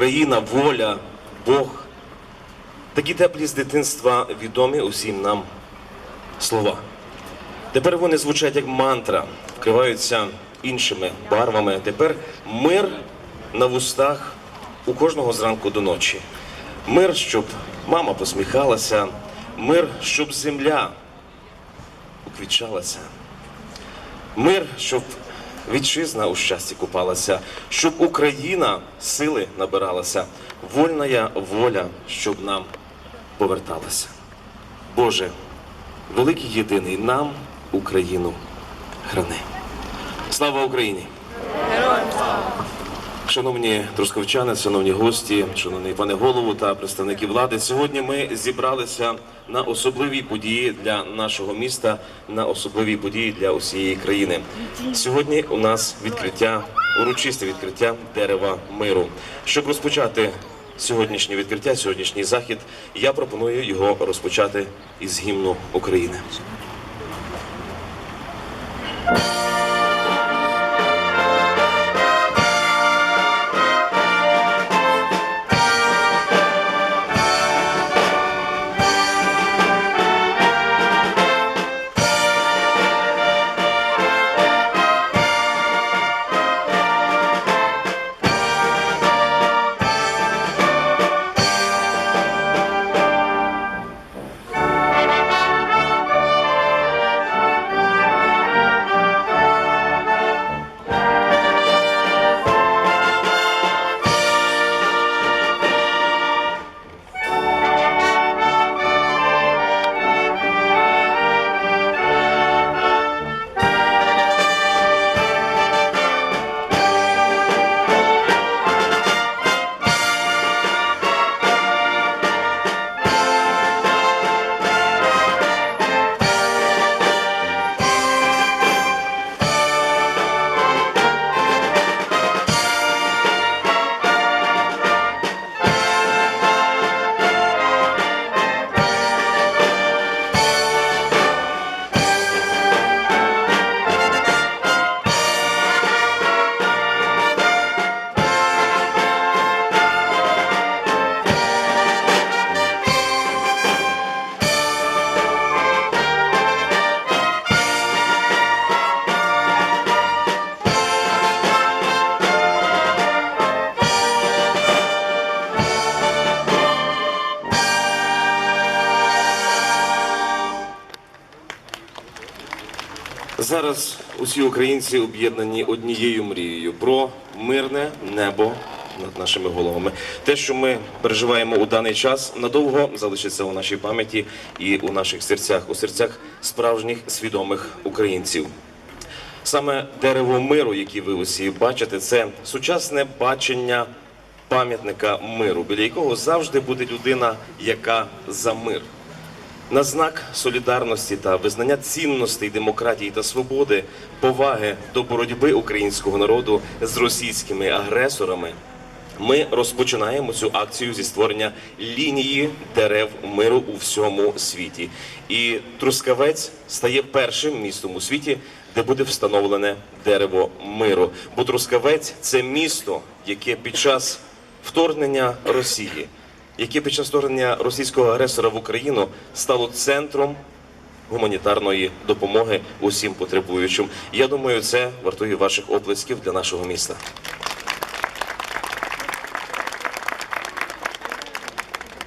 Україна, воля, Бог. Такі теплі з дитинства відомі усім нам слова. Тепер вони звучать як мантра, вкриваються іншими барвами. Тепер мир на вустах у кожного зранку до ночі. Мир, щоб мама посміхалася, мир, щоб земля уквічалася. Мир, щоб вітчизна у щасті купалася, щоб Україна сили набиралася, вольна воля, щоб нам поверталася. Боже, великий єдиний нам Україну храни. Слава Україні! Шановні трускавчани, шановні гості, шановний пане голову та представники влади. Сьогодні ми зібралися на особливі події для нашого міста, на особливі події для усієї країни. Сьогодні у нас відкриття, урочисте відкриття дерева миру. Щоб розпочати сьогоднішнє відкриття, сьогоднішній захід, я пропоную його розпочати із гімну України. Зараз усі українці об'єднані однією мрією про мирне небо над нашими головами. Те, що ми переживаємо у даний час, надовго залишиться у нашій пам'яті і у наших серцях, у серцях справжніх свідомих українців. Саме дерево миру, яке ви усі бачите, це сучасне бачення пам'ятника миру, біля якого завжди буде людина, яка за мир. На знак солідарності та визнання цінностей демократії та свободи, поваги до боротьби українського народу з російськими агресорами, ми розпочинаємо цю акцію зі створення лінії дерев миру у всьому світі. І Трускавець стає першим містом у світі, де буде встановлене дерево миру. Бо Трускавець це місто, яке під час вторгнення Росії яке під час вторгнення російського агресора в Україну стало центром гуманітарної допомоги усім потребуючим. Я думаю, це вартує ваших оплесків для нашого міста.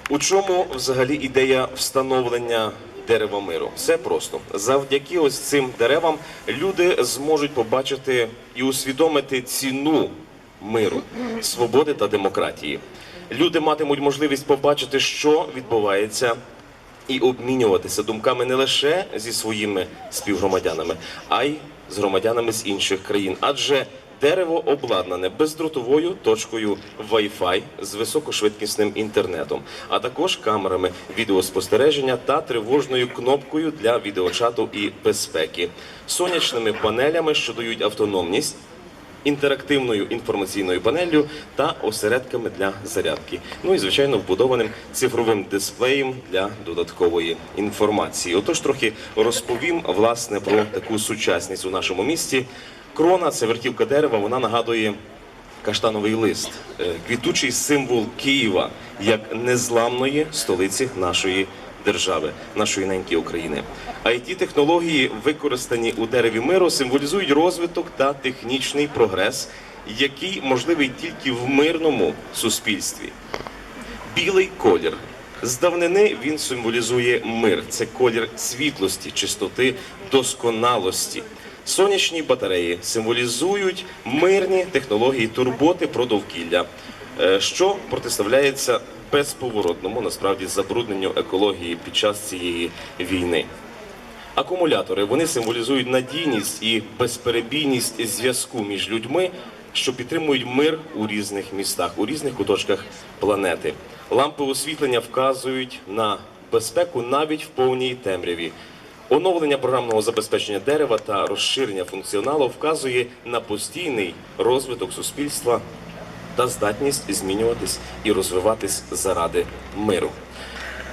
У чому взагалі ідея встановлення дерева миру? Все просто завдяки ось цим деревам люди зможуть побачити і усвідомити ціну миру, свободи та демократії. Люди матимуть можливість побачити, що відбувається, і обмінюватися думками не лише зі своїми співгромадянами, а й з громадянами з інших країн. Адже дерево обладнане бездротовою точкою Wi-Fi з високошвидкісним інтернетом, а також камерами відеоспостереження та тривожною кнопкою для відеочату і безпеки, сонячними панелями, що дають автономність інтерактивною інформаційною панеллю та осередками для зарядки. Ну і звичайно вбудованим цифровим дисплеєм для додаткової інформації. Отож, трохи розповім власне про таку сучасність у нашому місті. Крона це вертівка дерева, вона нагадує каштановий лист, е, квітучий символ Києва як незламної столиці нашої держави, нашої неньки України. it технології, використані у дереві миру, символізують розвиток та технічний прогрес, який можливий тільки в мирному суспільстві. Білий колір. З давнини він символізує мир. Це колір світлості, чистоти, досконалості. Сонячні батареї символізують мирні технології турботи про довкілля, е, що протиставляється безповоротному насправді забрудненню екології під час цієї війни. Акумулятори вони символізують надійність і безперебійність зв'язку між людьми, що підтримують мир у різних містах, у різних куточках планети. Лампи освітлення вказують на безпеку навіть в повній темряві. Оновлення програмного забезпечення дерева та розширення функціоналу вказує на постійний розвиток суспільства та здатність змінюватись і розвиватись заради миру.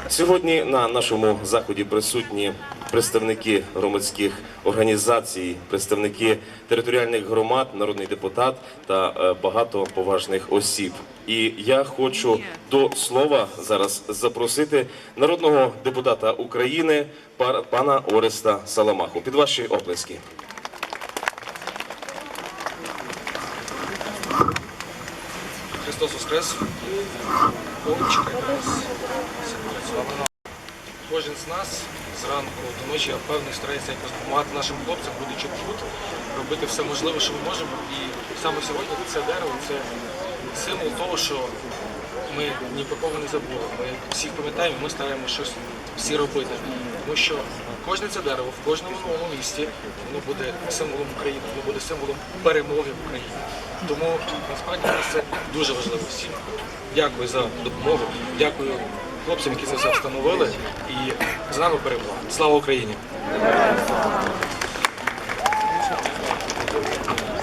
Сьогодні на нашому заході присутні представники громадських організацій, представники територіальних громад, народний депутат та е, багато поважних осіб. І я хочу до слова зараз запросити народного депутата України пана Ореста Саламаху. Під ваші оплески. Христос Воскрес! Якраз працювала. Кожен з нас зранку до ночі, я впевнений, старається якось допомагати нашим хлопцям, будучи тут, робити все можливе, що ми можемо. І саме сьогодні це дерево це символ того, що ми ні про кого не забули. Ми всіх пам'ятаємо, ми стараємося щось всі робити. Тому що кожне це дерево в кожному новому місті воно буде символом України, воно буде символом перемоги в Україні. Тому насправді нас це дуже важливо всім. Дякую за допомогу. Дякую хлопцям, які це все встановили. І з нами перемога. Слава Україні!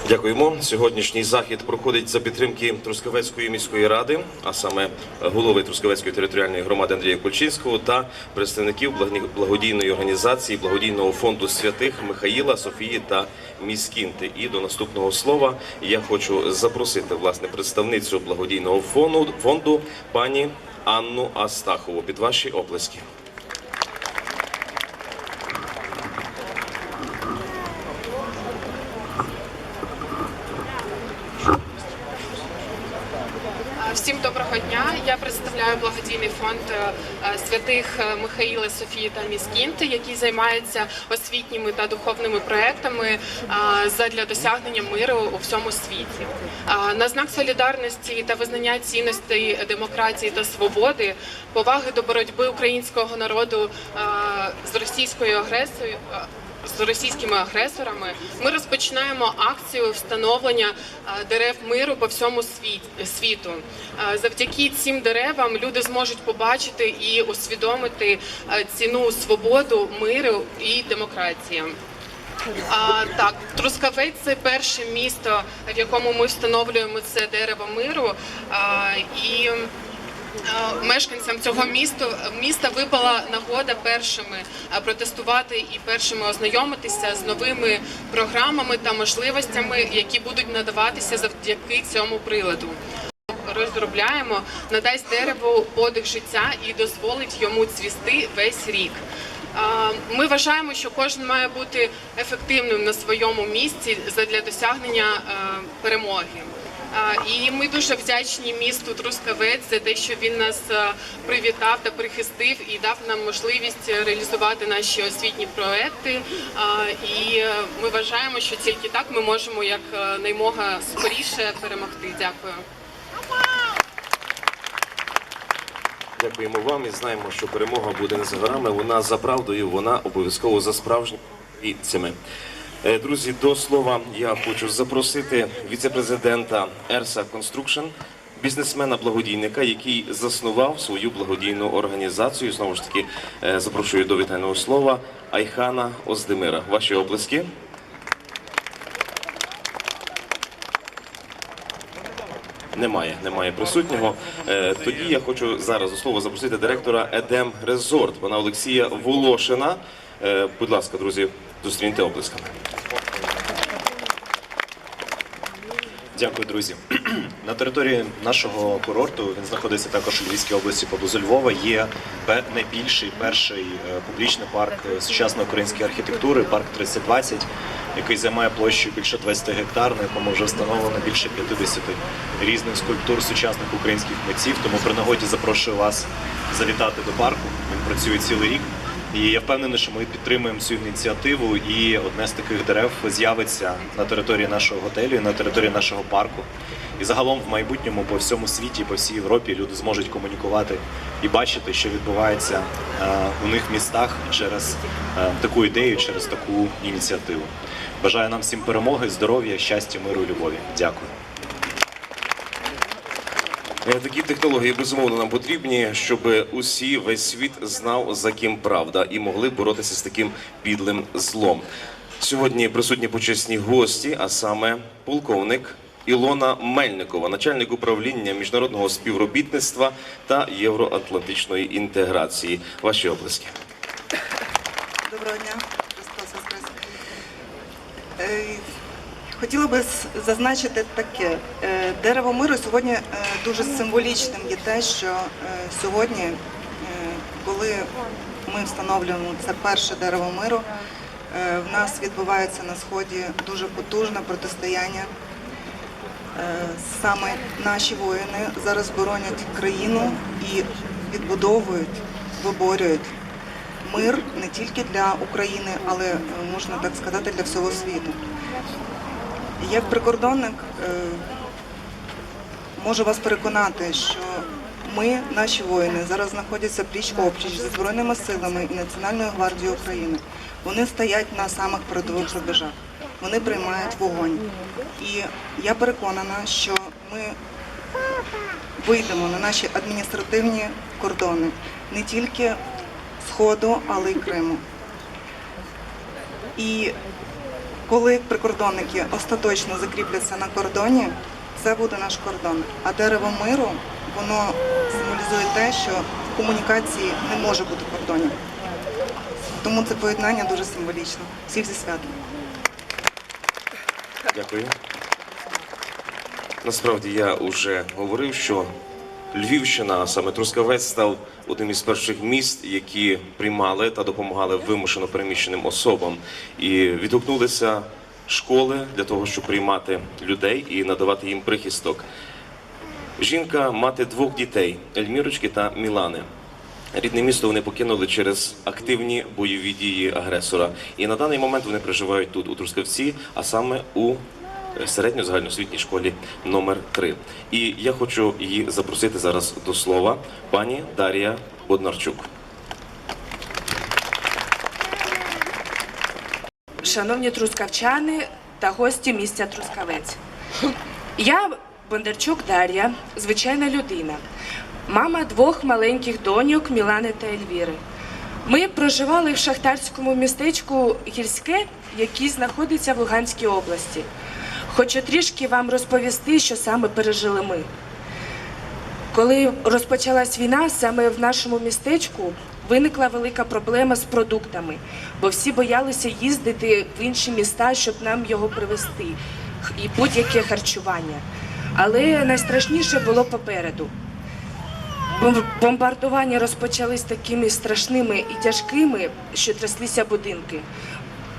Дякуємо. Сьогоднішній захід проходить за підтримки Трускавецької міської ради, а саме голови Трускавецької територіальної громади Андрія Кульчинського та представників благодійної- організації благодійного фонду святих Михаїла, Софії та Міскінти. І до наступного слова я хочу запросити власне представницю благодійного фонду, фонду пані Анну Астахову. Під ваші оплески. Всім доброго дня. Я представляю благодійний фонд е, е, святих е, Михаїла, Софії та Міскінти, який займається освітніми та духовними проектами задля досягнення миру у всьому світі. На знак солідарності та визнання цінностей демократії та свободи, поваги до боротьби українського народу з російською агресією. З російськими агресорами ми розпочинаємо акцію встановлення е, дерев миру по всьому світу. Е, Завдяки цим деревам люди зможуть побачити і усвідомити е, ціну свободу, миру і демократії. А, так, Трускавець це перше місто, в якому ми встановлюємо це дерево миру. А, і Мешканцям цього місту міста випала нагода першими е, протестувати і першими ознайомитися з новими програмами та можливостями, які будуть надаватися завдяки цьому приладу. Розробляємо, надасть дереву подих життя і дозволить йому цвісти весь рік. Е, Ми вважаємо, що кожен має бути ефективним на своєму місці для досягнення е, перемоги. І ми дуже вдячні місту Трускавець за те, що він нас е, привітав та прихистив і дав нам можливість реалізувати наші освітні проекти. І е, ми вважаємо, що тільки так ми можемо як е, наймога скоріше перемогти. Дякую. Дякуємо вам і знаємо, що перемога буде не за горами. Вона за правдою, вона обов'язково за справжніми цими. Е, Друзі, до слова я хочу запросити віце-президента Ерса Construction, бізнесмена-благодійника, який заснував свою благодійну організацію. Знову ж таки, е, запрошую до вітального слова Айхана Оздемира. Ваші оплески. Немає, немає присутнього. Е, Тоді я хочу зараз до слова запросити директора Едем Резорт, пана Олексія Волошина. Будь ласка, друзі, зустріньте оплесками. Дякую, друзі. На території нашого курорту він знаходиться також у Львівській області поблизу Львова. Є найбільший перший е, публічний парк е, сучасної української архітектури, парк 3020, який займає площу більше 20 гектар, на якому вже встановлено більше 50 різних скульптур сучасних українських митців. Тому при нагоді запрошую вас завітати до парку. Він працює цілий рік. І я впевнений, що ми підтримуємо цю ініціативу, і одне з таких дерев з'явиться на території нашого готелю, на території нашого парку. І загалом в майбутньому по всьому світі, по всій Європі люди зможуть комунікувати і бачити, що відбувається е, у них в містах через е, таку ідею, через таку ініціативу. Бажаю нам всім перемоги, здоров'я, щастя, миру любові. Дякую. Е, Такі технології безумовно нам потрібні, щоб усі весь світ знав за ким правда і могли боротися з таким підлим злом. Сьогодні присутні почесні гості, а саме полковник Ілона Мельникова, начальник управління міжнародного співробітництва та євроатлантичної інтеграції. Ваші обласки. Доброго дня, Христос Воскрес. Е, Хотіла би зазначити таке. Е, Дерево миру сьогодні е, дуже символічним є те, що е, сьогодні, коли ми встановлюємо це перше дерево миру, в нас відбувається на сході дуже потужне протистояння. Саме наші воїни зараз боронять країну і відбудовують, виборюють мир не тільки для України, але можна так сказати для всього світу. Як прикордонник е, можу вас переконати, що ми, наші воїни, зараз знаходяться пліч опліч зі Збройними силами і Національною гвардією України. Вони стоять на самих передових рубежах. Вони приймають вогонь. І я переконана, що ми вийдемо на наші адміністративні кордони не тільки Сходу, але й Криму. І коли прикордонники остаточно закріпляться на кордоні, це буде наш кордон. А дерево миру воно символізує те, що в комунікації не може бути кордонів. Тому це поєднання дуже символічно. Всіх зі святом. Дякую. Насправді я вже говорив, що Львівщина, а саме Трускавець, став одним із перших міст, які приймали та допомагали вимушено переміщеним особам. І відгукнулися школи для того, щоб приймати людей і надавати їм прихисток. Жінка мати двох дітей Ельмірочки та Мілани. Рідне місто вони покинули через активні бойові дії агресора. І на даний момент вони проживають тут, у Трускавці, а саме у середньозагальноосвітній школі номер 3 І я хочу її запросити зараз до слова пані Дар'я Боднарчук. Шановні трускавчани та гості місця Трускавець. Я Бондарчук Дар'я, звичайна людина, мама двох маленьких доньок Мілани та Ельвіри. Ми проживали в шахтарському містечку Гірське, який знаходиться в Луганській області. Хочу трішки вам розповісти, що саме пережили ми. Коли розпочалась війна, саме в нашому містечку виникла велика проблема з продуктами, бо всі боялися їздити в інші міста, щоб нам його привезти, і будь-яке харчування. Але найстрашніше було попереду. Бомбардування розпочались такими страшними і тяжкими, що тряслися будинки.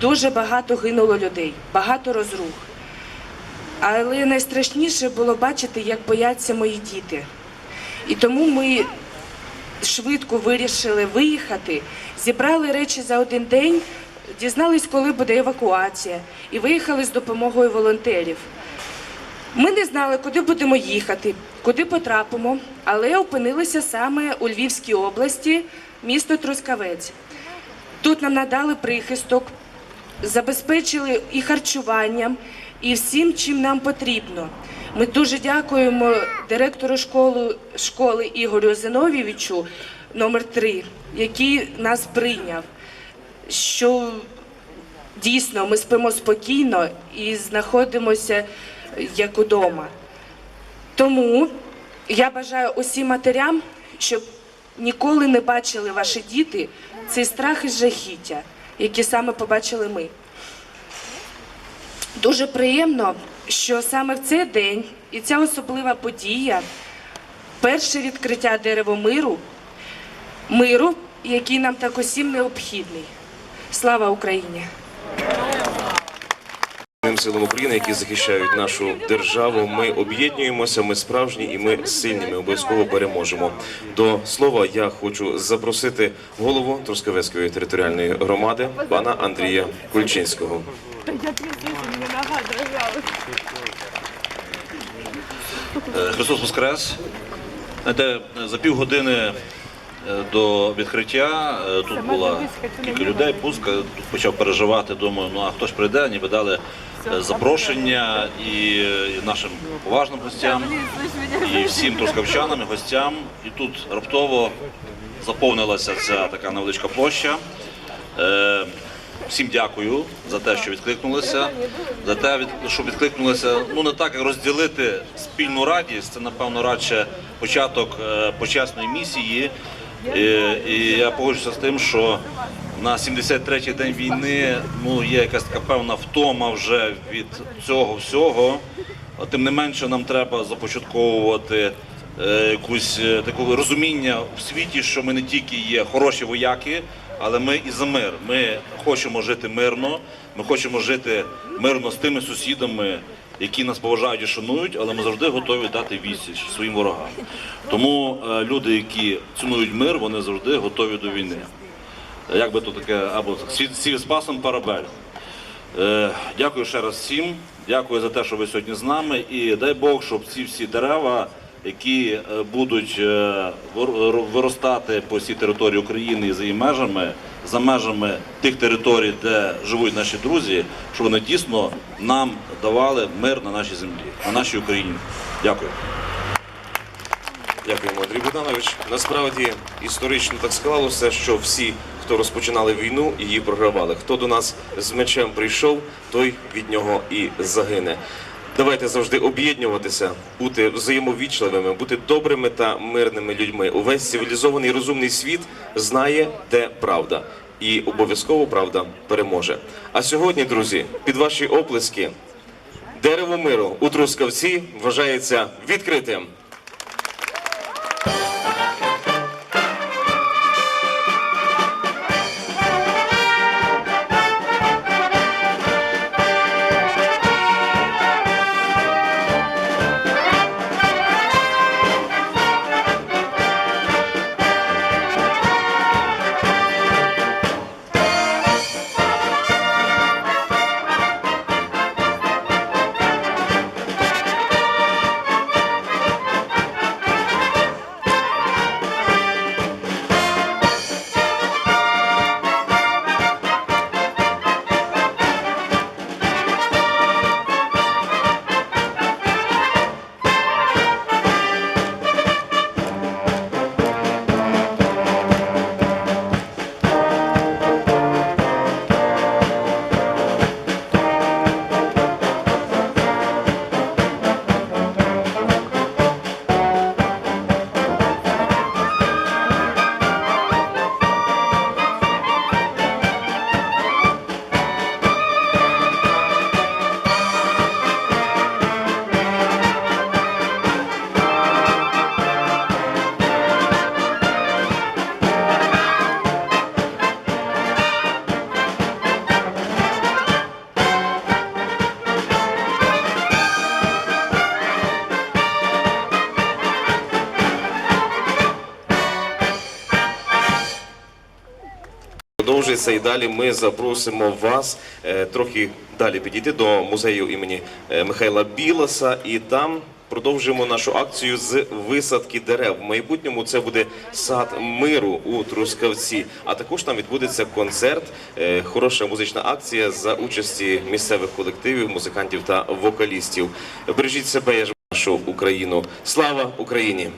Дуже багато гинуло людей, багато розрух. Але найстрашніше було бачити, як бояться мої діти. І тому ми швидко вирішили виїхати, зібрали речі за один день, дізнались, коли буде евакуація, і виїхали з допомогою волонтерів. Ми не знали, куди будемо їхати, куди потрапимо, але опинилися саме у Львівській області, місто Трускавець. Тут нам надали прихисток, забезпечили і харчуванням, і всім, чим нам потрібно. Ми дуже дякуємо директору школи, школи Ігорю Зиновійовичу номер 3 який нас прийняв. Що дійсно ми спимо спокійно і знаходимося як удома. Тому я бажаю усім матерям, щоб ніколи не бачили ваші діти цей страх і жахіття, які саме побачили ми. Дуже приємно, що саме в цей день і ця особлива подія перше відкриття дерево миру, миру, який нам так усім необхідний. Слава Україні! Силам України, які захищають нашу державу, ми об'єднуємося, ми справжні і ми сильні. Ми обов'язково переможемо. До слова я хочу запросити голову Трускавецької територіальної громади, пана Андрія Кульчинського. Е, Христос Воскрес. Знаєте, за півгодини е, до відкриття е, тут було кілька людей, пуска, тут почав переживати, думаю, ну а хто ж прийде, ніби дали запрошення і нашим поважним гостям, і всім трускавчанам, і гостям. І тут раптово заповнилася ця така невеличка площа. Всім дякую за те, що відкликнулися, за те, що відкликнулися. Ну не так, як розділити спільну радість. Це напевно радше початок е, почесної місії. І, і я погоджуюся з тим, що на 73-й день війни ну є якась така певна втома вже від цього всього. Тим не менше, нам треба започатковувати е, якусь е, таке розуміння в світі, що ми не тільки є хороші вояки, але ми і за мир. Ми хочемо жити мирно, ми хочемо жити мирно з тими сусідами, які нас поважають і шанують, але ми завжди готові дати відсіч своїм ворогам. Тому е, люди, які цінують мир, вони завжди готові до війни. Як би то таке, або сів спасом парабель. Е, Дякую ще раз всім. Дякую за те, що ви сьогодні з нами. І дай Бог, щоб ці всі дерева, які е, будуть е, виростати по всій території України і за її межами, за межами тих територій, де живуть наші друзі, щоб вони дійсно нам давали мир на нашій землі, на нашій Україні. Дякую. Дякуємо, Андрій Богданович. Насправді історично так склалося, що всі, хто розпочинали війну, її програвали. Хто до нас з мечем прийшов, той від нього і загине. Давайте завжди об'єднуватися, бути взаємовічливими, бути добрими та мирними людьми. Увесь цивілізований розумний світ знає, де правда, і обов'язково правда переможе. А сьогодні, друзі, під ваші оплески, дерево миру у Трускавці вважається відкритим. Продовжується і далі ми запросимо вас е, трохи далі підійти до музею імені е, Михайла Білоса і там продовжуємо нашу акцію з висадки дерев. В майбутньому це буде сад миру у Трускавці. А також там відбудеться концерт, е, хороша музична акція за участі місцевих колективів, музикантів та вокалістів. Бережіть себе, я ж нашу Україну. Слава Україні!